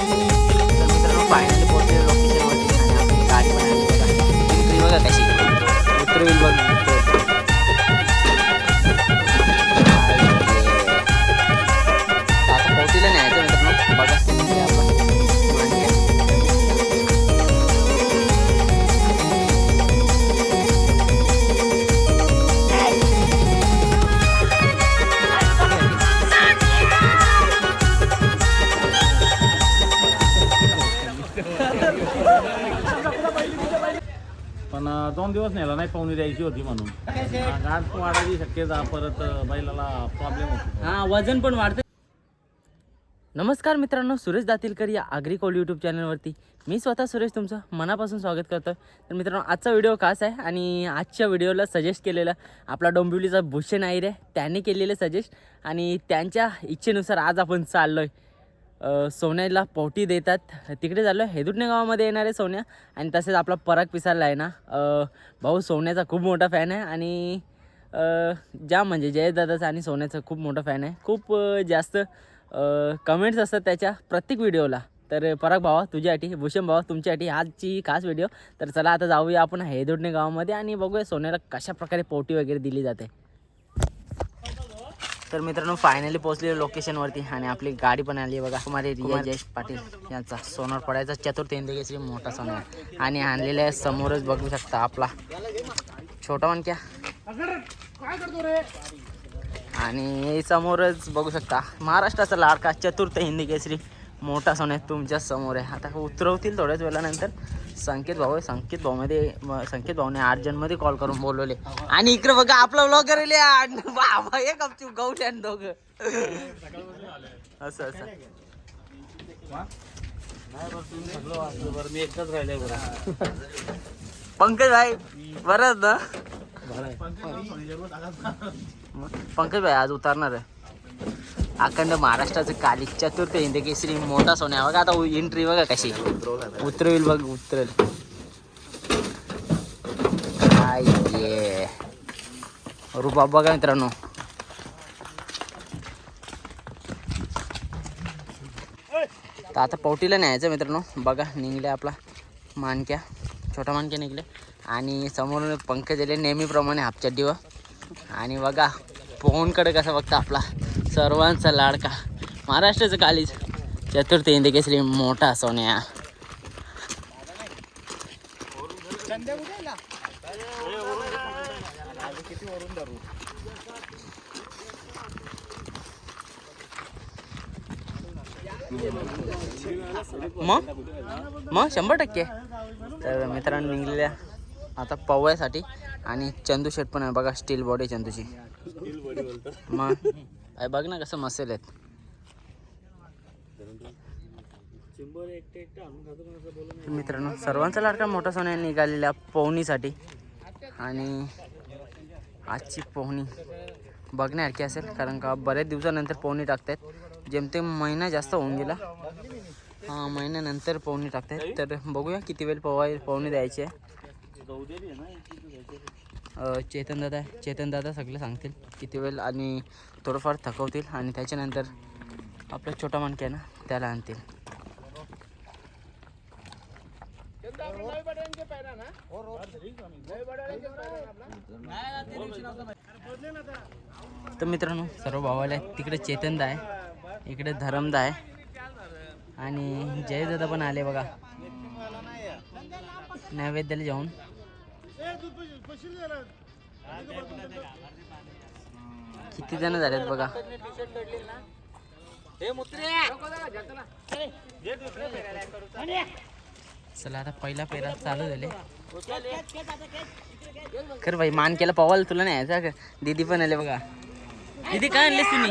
तर मित्रांनो फायनली दोन दिवस नेला नाही पाहुणे द्यायची होती म्हणून. गाठ वाढायची शक्यता परत बैलाला प्रॉब्लेम होतो. हा वजन पण वाढतं. नमस्कार मित्रांनो सुरेश दातीलकर या आग्रिकोल यूट्यूब चॅनलवरती मी स्वतः सुरेश तुमचं मनापासून स्वागत करतो तर मित्रांनो आजचा व्हिडिओ खास आहे आणि आजच्या व्हिडिओला सजेस्ट केलेला आपला डोंबिवलीचा भूषण आईर आहे त्यांनी केलेलं सजेस्ट आणि त्यांच्या इच्छेनुसार आज आपण चाललो आहे सोन्याला पोटी देतात. तिकडे चाललो आहे हेदुटणे गावामध्ये येणार आहे सोन्या. आणि तसेच आपला पराग पिसारला आहे ना. भाऊ सोन्याचा खूप मोठा फॅन आहे. आणि ज्या म्हणजे जयदादाचा आणि सोन्याचा खूप मोठा फॅन आहे. खूप जास्त कमेंट्स असतात त्याच्या प्रत्येक व्हिडिओला. तर पराग भावा तुझ्यासाठी भूषण भावा तुमच्यासाठी आजची खास व्हिडिओ. तर चला आता जाऊया आपण हेदुटणे गावामध्ये. आणि बघूया सोन्याला कशा प्रकारे पोटी वगैरे दिली जाते. तर मित्रांनो फायनली पोहोचले लोकेशनवरती आणि आपली गाडी पण आली बघा. कुमारी रिया जयेश पाटील यांचा सोनार पडायचा. चतुर्थ इंदकेसरी मोठा सोनार आणि आणलेला आहे समोरच बघू शकता आपला. छोटा म्हणक्या आणि समोरच बघू शकता महाराष्ट्राचा लाडका चतुर्थ हिंदी केसरी मोठा सोन्या तुमच्यासमोर आहे. आता उतरवतील थोड्याच वेळानंतर. संकेत भाऊ आहे संकेत भाऊमध्ये संकेत भाऊने अर्जंटमध्ये कॉल करून बोलवले. आणि इकडे बघा आपला ब्लॉग करेल बाबा एक आणि दोघं. असं मी एकटाच पंकज भाई बरं ना? पंकज भाई आज उतरणार आहे. अखंड महाराष्ट्राचं काली चतुर्थ हिंद मोठा सोन्या. बघा आता एंट्री बघा कशी. उतरवेल बघ उतरेल. काय ये रुबाब बघा मित्रांनो. तर आता पोटीला न्यायचं मित्रांनो. बघा निघले आपला मानक्या छोटा मानक्या निघले. आणि समोरून पंकज दिले नेहमीप्रमाणे हापचड्डीवर आणि बघा पोहनकडे कसं बघता आपला. सर्वांचा लाडका. महाराष्ट्राचं कालीच चतुर्थ हिंदी केसरी मोठा सोन्या. मग मग शंभर टक्के. तर मित्रांनो निघलेल्या आता पवयासाठी. आणि चंदू शेट पण आहे बघा स्टील बॉडी चंदूची. मग अरे बघ ना कसं मसेल आहेत. मित्रांनो सर्वांचा लाडका मोठा सोन्या निघालेल्या पोहणीसाठी. आणि आजची पोहणी बघण्यासारखी असेल कारण का बऱ्याच दिवसानंतर पोहणी टाकतात जेमतेम महिना जास्त होऊन गेला. हा महिन्यानंतर पोहणी टाकतात तर बघूया किती वेळ पोवाय पोहणी द्यायची आहे. चेतन दादा चेतन दादा सगळं सांगतील किती वेळ आणि थोडंफार थकवतील आणि त्याच्यानंतर आपला छोटा माणके आहे ना त्याला आणतील. तर मित्रांनो सर्व भावाला आहे. तिकडे चेतनदा आहे इकडे धरमदा आहे. आणि जयदादा पण आले बघा. नैवेद्याला जाऊन. किती जण झालेत बघा. चला आता पहिला पेरा चालू झाले. खरं भाई मान केला पवाल तुला नाही यायचा का? दीदी पण आले बघा. दीदी काय आणलेस तुम्ही?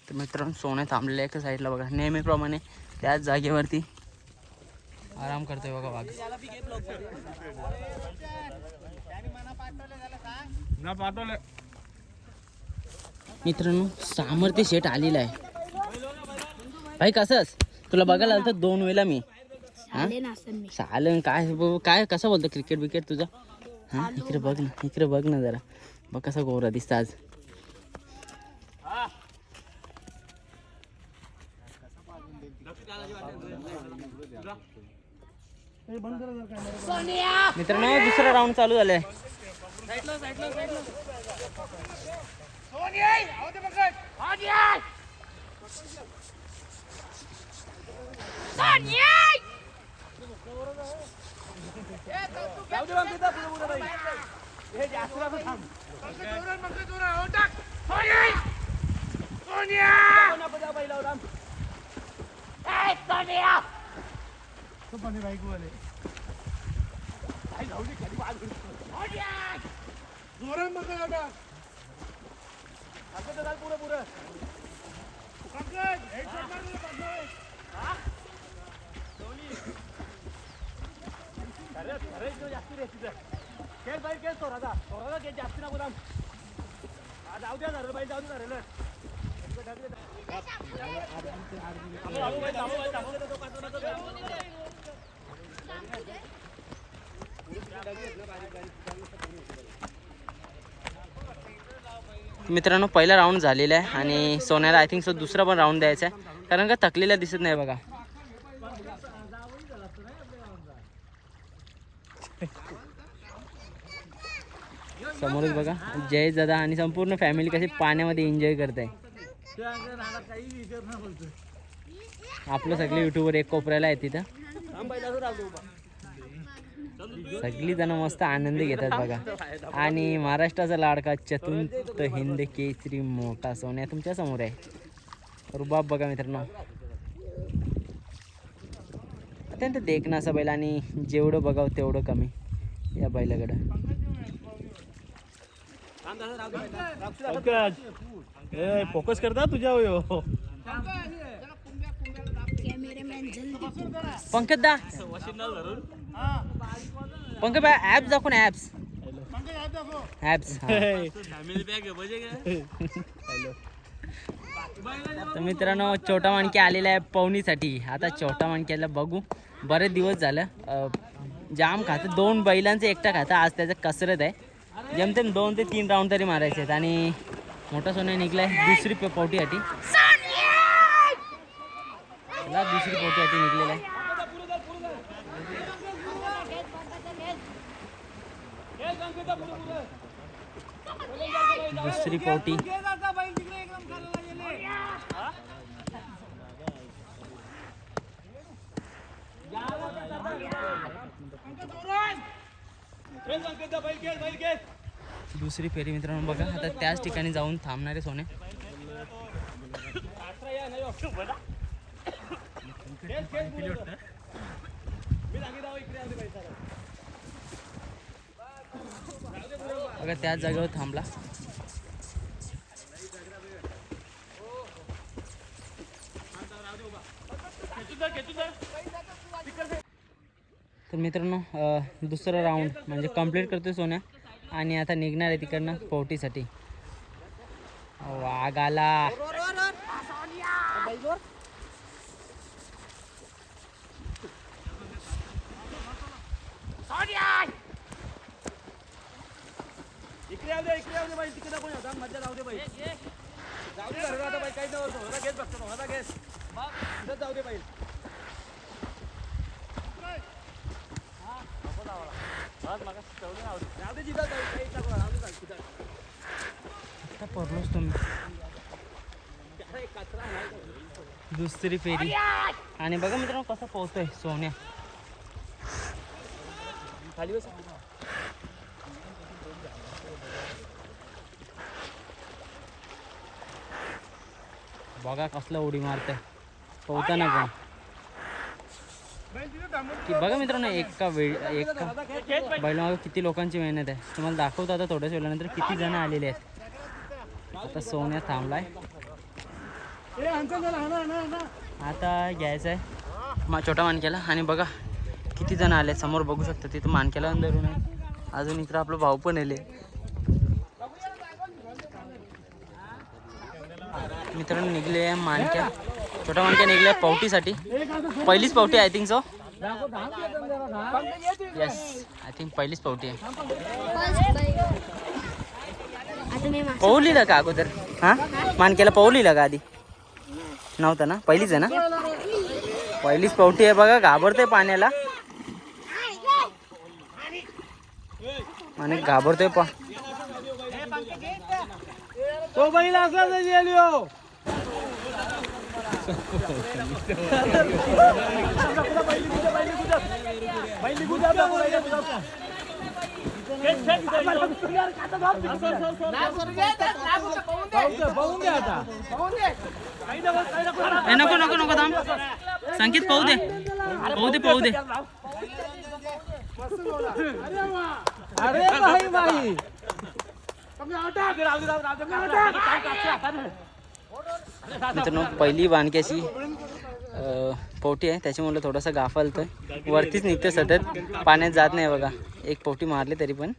तर मित्रांनो सोने थांबलेले एका साईडला बघा. नेहमीप्रमाणे त्याच जागेवरती आराम करतोय बघा वाघ. मित्रांनो सामर्थ्य शेट आलेला आहे. भाई कसंच तुला बघायला आलं तर दोन वेळेला मी. चालेल काय काय कसं बोलतो क्रिकेट बिकेट तुझं? हा? इकडे बघ ना इकडे बघ ना जरा. बघ कसा गोरा दिसता आज. मित्रांनो दुसरा राऊंड चालू झालाय. सोनिया! तो पण बाईक वाले बाई हे जास्त असं थांब पुढे पुढे अरे अरे जास्ती रे तिथं खेळ बाई खेळ थोरादा थोरादा खेळ जास्ती ना थांब जाऊ द्या धरलं बाई जाऊ दे. धरलं मित्रांनो पहिला राऊंड झालेला आहे आणि सोन्याला आय थिंक सो दुसरा पण राऊंड द्यायचा आहे. कारण का थकलेला दिसत नाही बघा. समोरच बघा जय दादा आणि संपूर्ण फॅमिली कशी पाण्यामध्ये एन्जॉय करत आहे आपलं सगळे युट्यूबर एक कोपऱ्याला आहे तिथं. सगळी जण मस्त आनंद घेतात बघा. आणि महाराष्ट्राचा लाडका चतुंत हिंद केसरी मोठा सोन्या तुमच्यासमोर आहे. रुबाब बघा मित्रांनो. अत्यंत देखना असा बैल आणि जेवढं बघावं तेवढं कमी या बैलाकडं. फोकस करता तुझ्या हो. पंकज दा. पंकज बा ॲप्स दाखव ना ॲप्स ॲप्स तर मित्रांनो छोटा माणकी आलेला आहे पवनीसाठी. आता छोटा माणक्याला बघू. बरेच दिवस झालं. जाम खातं. दोन बैलांचं एकटा खातं. आज त्याचं कसरत आहे. जमतेम दोन ते तीन राऊंड तरी मारायचे आहेत. आणि मोठा सोन्या निघलाय दुसरी पावटीसाठी पोटीसाठी दुसरी दुसरी पोटीसाठी निघलेला आहे. दुसरी पोटी. दुसरी फेरी मित्रांनो बघा आता त्याच ठिकाणी जाऊन थांबणारे सोने. बघा त्याच जागेवर थांबला. तर मित्रांनो दुसरा राऊंड म्हणजे कंप्लीट करतोय सोन्या. आणि आता निघणार आहे तिकडनं पोटीसाठी वाघ आला. येऊ दे इकडे येऊ दे बाई तिकडे कोण होता मध्य जाऊ दे बाई. जाऊ दे घरला आता बाई काही नाही होता घेत बघतो होता घेत इथंच जाऊ दे बाई. जाऊ दे जिथं जाऊ काही नको जाऊ दे जाऊ तिथं. पडलोच तुम्ही. दुसरी फेरी. आणि बघा मित्रांनो कसं पोहतोय सोन्या. खाली बघा कसलं उडी मारते पोहताना पण. की बघा मित्रांनो एका वेळ एका बैलामागे किती लोकांची मेहनत आहे. तुम्हाला दाखवतो आता थोड्याच वेळानंतर किती जण आलेले आहेत. आता सोन्या थांबलाय. आता घ्यायचं आहे मा छोटा मानक्याला. आणि बघा किती जण आले समोर बघू शकता तिथं मानक्याला अंदरून आहे. अजून इकडं आपलं भाऊ पण आले. मित्रांनो निघले आहे मानक्या छोट्या मानक्या निघल्या पावटीसाठी. पहिलीच पावटी I think so yes I think पहिलीच पावटी आहे. आता पवलीला का अगोदर? हां? मानक्याला पवलीला का आधी? नव्हतं ना? पहिलीच आहे ना? पहिलीच पावटी आहे बघा घाबरतोय पाण्याला. आणि घाबरतोय पा तो बैल असला नको नको नको थांब. संकेत पाहू दे. पाहू दे पाहू दे. अरे भाई भाई. मित्रांनो पहिली वानक्याची पोटी आहे. त्याच्यामुळे थोडासा गाफालतोय. वरतीच निघतं सतत. पाण्यात जात नाही बघा. एक पोटी मारली तरी पण.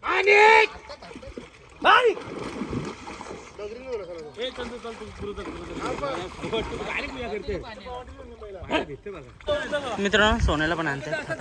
मित्रांनो सोन्याला पण आणतात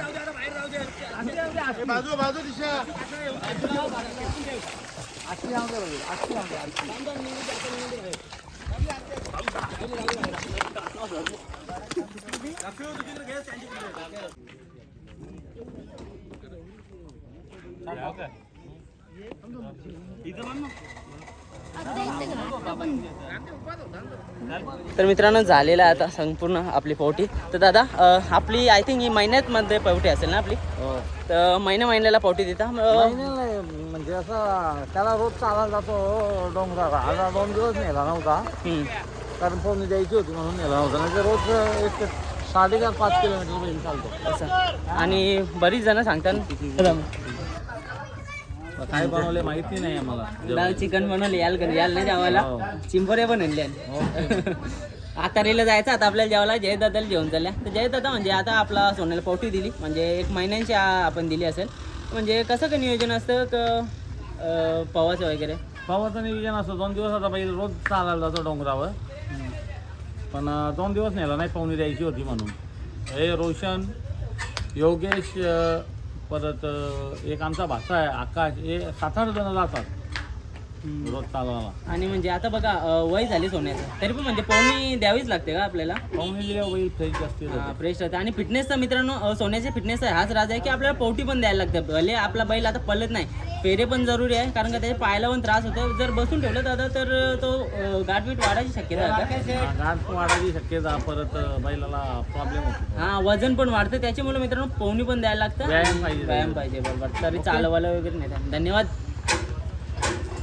तर मित्रांनो झालेला आता संपूर्ण आपली पोटी तर दादा आपली आय थिंक ही महिन्यात मध्ये पोटी असेल ना आपली? तर महिन्या महिन्याला पोटी देता. म्हणजे असं त्याला रोज चालायला जातो डोंगराला. आता दोन दिवस नेला नव्हता. कारण फोन द्यायची होती म्हणून नेला नाही तर रोज एक साडेचार पाच किलोमीटर बैल चालतो. असं. आणि बरीच जण सांगतात काय बनवले माहिती नाही आम्हाला. चिकन बनवले याल घरी याल नाही जेवायला. हो. चिंबोरे आणले आता रेला जायचं आता आपल्याला जेवायला जय दादाला जेवण चालल्या. तर जय दादा म्हणजे आता आपला सोन्याला पोटी दिली. म्हणजे एक महिन्यांची आपण दिली असेल. म्हणजे कसं काय नियोजन असतं? क पवाचं वगैरे? पावाचं नियोजन असं दोन दिवस आता बैल रोज चालायला जातो डोंगरावर. पण दोन दिवस नेला नाही पाहुणे द्यायची होती म्हणून. हे रोशन योगेश परत एक आमचा भाषा आहे आकाश हे सात आठ जण जातात रोज चालवायला. आणि म्हणजे आता बघा अं, वय झाली सोन्याचं. तरी पण म्हणजे पोहणी द्यावीच लागते का आपल्याला? पाहुणे दिल्या बैल फ्रेश जास्ती हा, फ्रेश राहते आणि फिटनेसचा मित्रांनो अ, सोन्याच्या फिटनेस हाच राज आहे की आपल्याला पोवटी पण द्यायला लागते. भले आपला बैल आता पळत नाही फेरे पण जरुरी आहे कारण का त्याच्या पायाला पण त्रास होतो. जर बसून ठेवलं दादा तर तो गाठबीट वाढायची शक्यता आहे वाढायची शक्यता परत बैलाला प्रॉब्लेम होतो. हा वजन पण वाढतं. त्याच्यामुळे मित्रांनो पोहणी पण द्यायला लागतं. व्यायाम पाहिजे. व्यायाम पाहिजे बरोबर. तरी चालवायला वगैरे नाही धन्यवाद.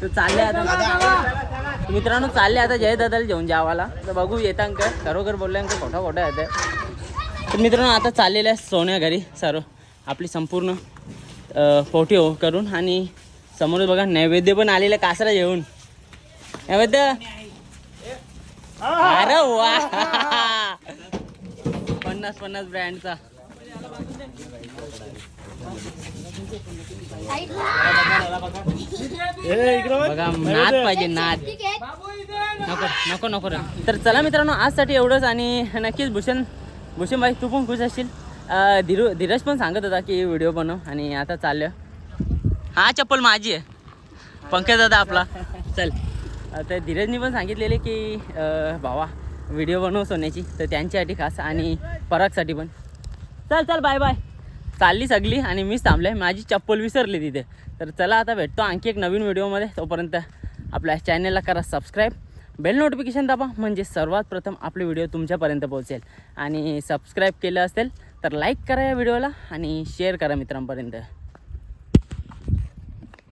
तर चालले आता. मित्रांनो चालले आता जय दादाला घेऊन जावाला. तर बघू येतांक का खरोखर बोलल्यांक खोटा खोटा येतं तर मित्रांनो आता चाललेलं आहे सोन्या घरी सर्व. आपली संपूर्ण पोटी हो करून आणि समोर बघा नैवेद्य पण आलेलं कासरा जेवून नैवेद्य? अरे वा. पन्नास पन्नास ब्रँडचा. बघा. नाद पाहिजे नाद. नको नको नको. तर चला मित्रांनो आजसाठी एवढंच आणि नक्कीच भूषण भूषण भाई तू पण खुश असशील. धीरू धीरज पण सांगत होता की व्हिडिओ बनव आणि आता चाललं हा चप्पल माझी आहे. पंकज दादा आपला. चल. तर धीरजनी पण सांगितलेले की भावा व्हिडिओ बनव सोन्याची. तर त्यांच्यासाठी खास आणि परागसाठी पण. चल चल बाय बाय चालली सगळी आणि मीच थांबले माझी चप्पल विसरली तिथे. तर चला आता भेटतो आणखी एक नवीन व्हिडिओमध्ये. तोपर्यंत आपल्या चॅनलला करा सबस्क्राईब बेल नोटिफिकेशन दाबा. म्हणजे सर्वात प्रथम आपले व्हिडिओ तुमच्यापर्यंत पोहोचेल. आणि सबस्क्राईब केलं असेल तर लाईक करा या व्हिडिओला आणि शेअर करा मित्रांपर्यंत.